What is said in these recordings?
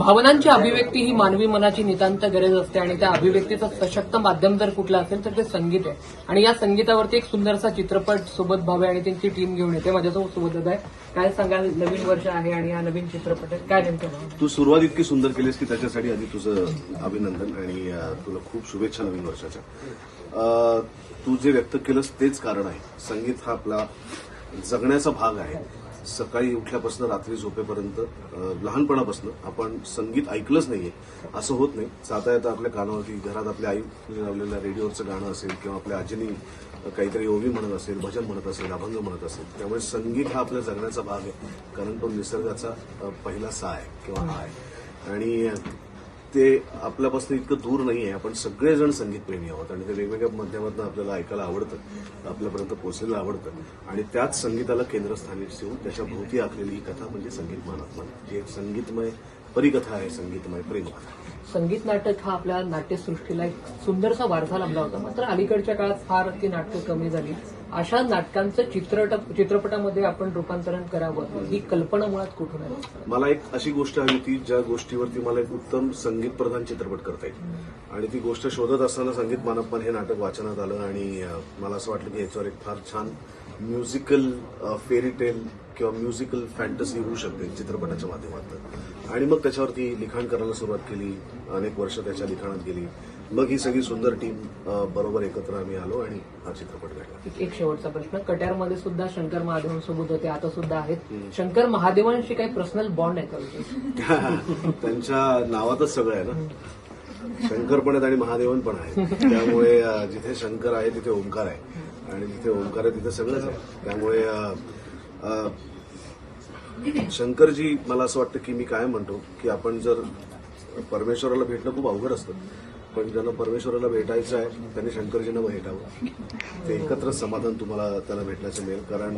भावनांची अभिव्यक्ती ही मानवी मनाची नितांत गरज असते आणि त्या अभिव्यक्तीचं सशक्त माध्यम जर कुठलं असेल तर ते संगीत आहे. आणि या संगीतावरती एक सुंदरसा चित्रपट सोबत भावे आणि त्यांची टीम घेऊन येते. माझ्यासोबत सोबत आहे. काय सांगाल? नवीन वर्ष आहे आणि हा नवीन चित्रपट आहे. काय नेमकं तू सुरुवात इतकी सुंदर केलीस की त्याच्यासाठी आधी तुझं अभिनंदन आणि तुला खूप शुभेच्छा नवीन वर्षाच्या. तू जे व्यक्त केलंस तेच कारण आहे. संगीत हा आपला जगण्याचा भाग आहे. सकाळी उठल्यापासून रात्री झोपेपर्यंत लहानपणापासून आपण संगीत ऐकलंच नाहीये. असं होत नाही. जाता येता आपल्या कानावरती घरात आपल्या आई म्हणजे लावलेल्या रेडिओवरचं गाणं असेल किंवा आपल्या आजीनी काहीतरी ओवी म्हणत असेल भजन म्हणत असेल अभंग म्हणत असेल त्यामुळे संगीत हा आपल्या जगण्याचा भाग आहे. कारण तो निसर्गाचा पहिला सा आहे किंवा हा आहे आणि ते आपल्यापासून इतकं दूर नाही आहे आपण सगळेजण संगीतप्रेमी आहोत आणि ते वेगवेगळ्या माध्यमातून आपल्याला ऐकायला आवडतं. आपल्यापर्यंत पोहोचायला आवडतं. आणि त्याच संगीताला केंद्रस्थानी ठेवून त्याच्या भोवती आखलेली ही कथा म्हणजे संगीत महात्मा. जी एक संगीतमय परिकथा आहे संगीतमय प्रेमकथा. संगीत नाटक हा आपल्या नाट्यसृष्टीला एक सुंदरसा वारसा लाभला होता. मात्र अलीकडच्या काळात फार ती नाटकं कमी झाली. अशा नाटकांचं चित्रट चित्रपटामध्ये आपण रूपांतरण करावं ही कल्पना मुळात कुठून आहे मला एक अशी गोष्ट हवी होती ज्या गोष्टीवरती मला एक उत्तम संगीत प्रधान चित्रपट करता येईल. आणि ती गोष्ट शोधत असताना संगीत मानप्पन हे नाटक वाचनात आलं आणि मला असं वाटलं की याच्यावर एक फार छान म्युझिकल फेरी टेल किंवा म्युझिकल फॅन्टसी होऊ शकते चित्रपटाच्या माध्यमातून. आणि मग त्याच्यावरती लिखाण करायला सुरुवात केली अनेक वर्ष त्याच्या लिखाणात गेली. मग ही सगळी सुंदर टीम बरोबर एकत्र आम्ही आलो आणि हा चित्रपट घडला. एक- शेवटचा प्रश्न. कट्यारमध्ये सुद्धा शंकर महादेवांसोबत होते आता सुद्धा आहेत. शंकर महादेवांशी काही पर्सनल बॉन्ड आहे का? त्यांच्या नावातच सगळं आहे ना. शंकर पण आहेत आणि महादेवन पण आहे त्यामुळे जिथे शंकर आहे तिथे ओंकार आहे. आणि तिथे ओंकार आहे तिथे सगळंच आहे. त्यामुळे शंकरजी मला असं वाटतं की मी काय म्हणतो की आपण जर परमेश्वराला भेटणं खूप अवघड असतं पण ज्यांना परमेश्वराला भेटायचं आहे त्यांनी शंकरजींना भेटावं. ते एकत्र समाधान तुम्हाला त्याला भेटण्याचं मिळेल कारण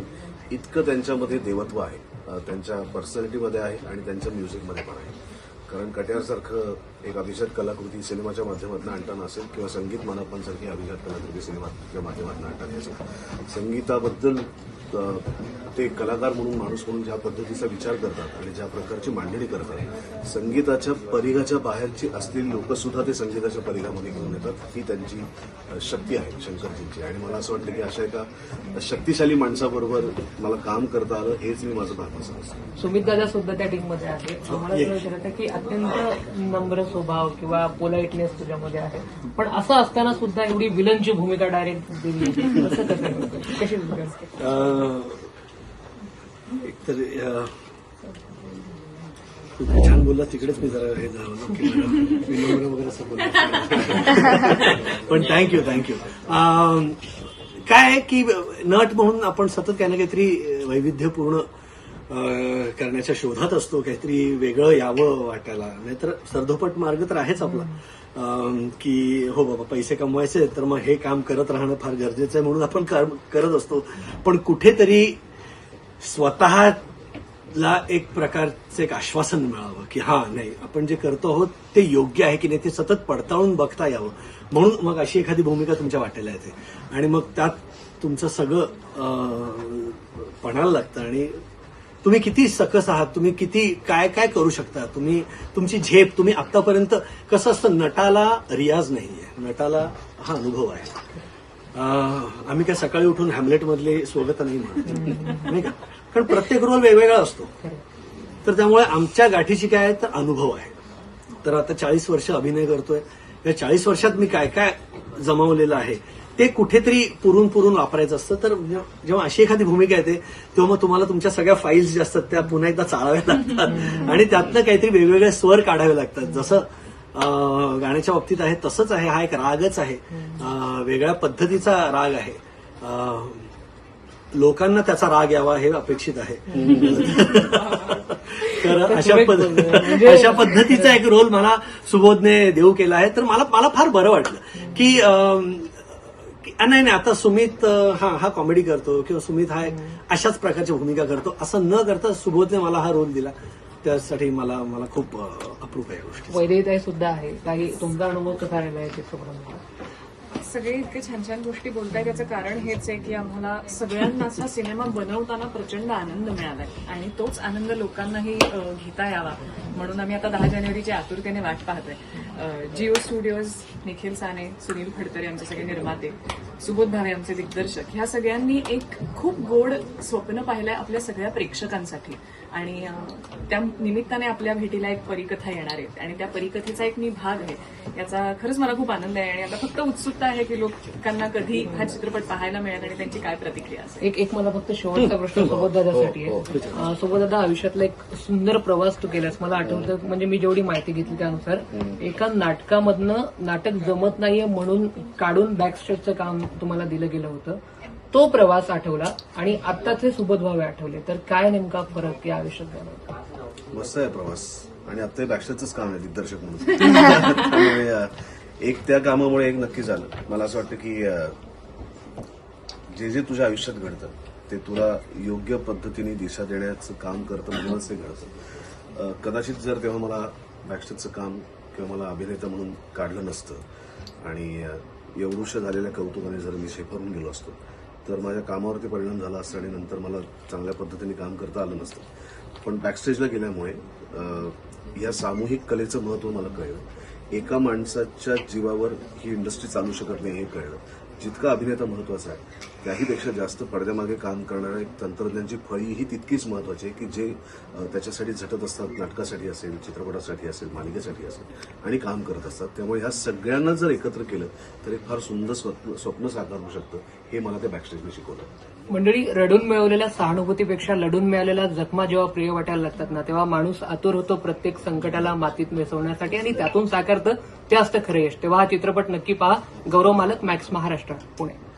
इतकं त्यांच्यामध्ये देवत्व आहे. त्यांच्या पर्सनॅलिटीमध्ये आहे आणि त्यांच्या म्युझिकमध्ये पण आहे. कारण कट्यारसारखं एक अभिजात कलाकृती सिनेमाच्या माध्यमातून आणताना असेल किंवा संगीत मानपांसारखी अभिजात कलाकृती सिनेमाच्या माध्यमातून आणताना असेल. संगीताबद्दल ते कलाकार म्हणून माणूस म्हणून ज्या पद्धतीचा विचार करतात आणि ज्या प्रकारची मांडणी करतात संगीताच्या परिघाच्या बाहेरची असलेली लोक सुद्धा ते संगीताच्या परिघामध्ये घेऊन येतात. ही त्यांची शक्ती आहे शंकरजींची. आणि मला असं वाटतं की अशा एका शक्तिशाली माणसाबरोबर मला काम करता आलं हेच मी माझं भाग्य समजतो. सुमित दादा सुद्धा त्या टीममध्ये आहे मला विचारायचं की अत्यंत नम्र स्वभाव किंवा पोलाइटनेस तुझ्यामध्ये आहे. पण असं असताना सुद्धा एवढी विलनची भूमिका डायरेक्ट दिली कशी एकतर अं, तुम्ही छान बोलला तिकडेच मी जरा हे झालो वगैरे असं बोलला. पण थँक्यू थँक्यू काय आहे की नट म्हणून आपण सतत काही ना काहीतरी वैविध्यपूर्ण करण्याच्या शोधात असतो काहीतरी वेगळं यावं वाटायला. नाहीतर सर्धोपट मार्ग तर आहेच आपला. की हो बाबा पैसे कमवायचे तर मग हे काम करत राहणं फार गरजेचं आहे म्हणून आपण कर- करत असतो. पण कुठेतरी स्वतःला एक प्रकारचं एक आश्वासन मिळावं की हा नाही आपण जे करतो आहोत ते योग्य आहे की नाही ते सतत पडताळून बघता यावं. म्हणून मग अशी एखादी भूमिका तुमच्या वाटेला येते. आणि मग त्यात तुमचं सगळं पणाला लागतं आणि तुम्ही किती सकस आहात? तुम्ही किती काय काय करू शकता? तुम्ही तुमची झेप तुम्ही आतापर्यंत कसं असतं? नटाला रियाज नाहीये. नटाला हा अनुभव आहे. आम्ही काय सकाळी उठून हॅमलेट मधले स्वगत नाही म्हणत. नाही का? कारण प्रत्येक रोल वेगवेगळा असतो. तर त्यामुळे आमच्या गाठीची काय आहे? तर अनुभव आहे. तर आता चाळीस वर्ष अभिनय करतोय. या चाळीस वर्षात मी काय काय जमावलेलं आहे? ते कुठेतरी पुरून पुरून वापरायचं असतं. तर जेव्हा अशी एखादी भूमिका येते तेव्हा मग तुम्हाला तुमच्या सगळ्या फाईल्स ज्या असतात त्या पुन्हा एकदा चाळाव्या लागतात. आणि त्यातनं काहीतरी वेगवेगळे स्वर काढावे लागतात. जसं गाण्याच्या बाबतीत आहे तसंच आहे. हा एक रागच आहे. वेगळ्या पद्धतीचा राग आहे. लोकांना त्याचा राग यावा हे अपेक्षित आहे. तर अशा पद्ध- अशा पद्धतीचा एक रोल मला सुबोधने देऊ केला आहे. तर मला मला फार बरं वाटलं की अं, की- नाही नाही आता सुमित हा हा कॉमेडी करतो किंवा सुमित हा अशाच प्रकारची भूमिका करतो. असं न करता सुबोधने मला हा रोल दिला. त्यासाठी मला मला खूप अप्रूप आहे गोष्टी वैदेताई सुद्धा आहे. काही तुमचा अनुभव कसा राहिला आहे चित्रपटामध्ये? सगळे इतके छान छान गोष्टी बोलताय त्याचं कारण हेच आहे की आम्हाला सगळ्यांना असा सिनेमा बनवताना प्रचंड आनंद मिळालाय. आणि तोच आनंद लोकांनाही घेता यावा. म्हणून आम्ही आता दहा जानेवारीची आतुरतेने वाट पाहतोय. जिओ स्टुडिओज निखिल साने सुनील फडतरे आमचे सगळे निर्माते सुबोध भावे आमचे दिग्दर्शक ह्या सगळ्यांनी एक खूप गोड स्वप्न पाहिलंय आपल्या सगळ्या प्रेक्षकांसाठी. आणि त्या निमित्ताने आपल्या भेटीला एक परिकथा येणार आहे. आणि त्या परिकथेचा एक मी भाग आहे. याचा खरंच मला खूप आनंद आहे. आणि आता फक्त उत्सुकता आहे की लोकांना कधी हा चित्रपट पाहायला मिळेल आणि त्यांची काय प्रतिक्रिया असेल. एक एक मला फक्त शेवटचा प्रश्न सुबोधदादासाठी हो, आहे. अं, सुबोधदादा आयुष्यातला एक सुंदर प्रवास तू केलास. मला आठवतं म्हणजे मी जेवढी माहिती घेतली त्यानुसार एका नाटकामधनं नाटक जमत नाहीये म्हणून काढून बॅकस्टेजचं काम तुम्हाला दिलं गेलं होतं. तो प्रवास आठवला आणि आत्ताचे सुबोध भावे आठवले. तर काय नेमका फरक या आयुष्यात झाला मस्त आहे प्रवास. आणि आता बॅक्स्टेजच काम आहे दिग्दर्शक म्हणून. एक त्या कामामुळे एक नक्की झालं. मला असं वाटतं की जे जे तुझ्या आयुष्यात घडतं ते तुला योग्य पद्धतीने दिशा देण्याचं काम करतं म्हणूनच ते घडतं. कदाचित जर तेव्हा मला बॅकस्टेजचं काम किंवा मला अभिनेता म्हणून काढलं नसतं. आणि अ, एवढूशा झालेल्या कौतुकाने जर मी शेफरून गेलो असतो तर माझ्या कामावरती परिणाम झाला असता आणि नंतर मला चांगल्या पद्धतीने काम करता आलं नसतं. पण बॅकस्टेजला गेल्यामुळे या सामूहिक कलेचं महत्त्व मला कळलं. एका माणसाच्या जीवावर ही इंडस्ट्री चालू शकत नाही हे कळलं. जितका अभिनेता महत्त्वाचा आहे त्याहीपेक्षा जास्त पडद्यामागे काम करणाऱ्या एक तंत्रज्ञांची फळी ही तितकीच महत्वाची आहे की जे त्याच्यासाठी झटत असतात नाटकासाठी असेल चित्रपटासाठी असेल मालिकेसाठी असेल आणि काम करत असतात. त्यामुळे ह्या सगळ्यांना जर एकत्र केलं तर एक फार सुंदर स्वप्न स्वप्न साकारू शकतं हे मला त्या बॅकस्टेजने शिकवलं. मंडळी रडून मिळवलेल्या सहानुभूतीपेक्षा लढून मिळालेल्या जखमा जेव्हा प्रिय वाटायला लागतात ना तेव्हा माणूस आतुर होतो प्रत्येक संकटाला मातीत मिसवण्यासाठी आणि त्यातून साकारतं ते असतं खरं यश. तेव्हा हा चित्रपट नक्की पहा. गौरव मालक मॅक्स महाराष्ट्र पुणे.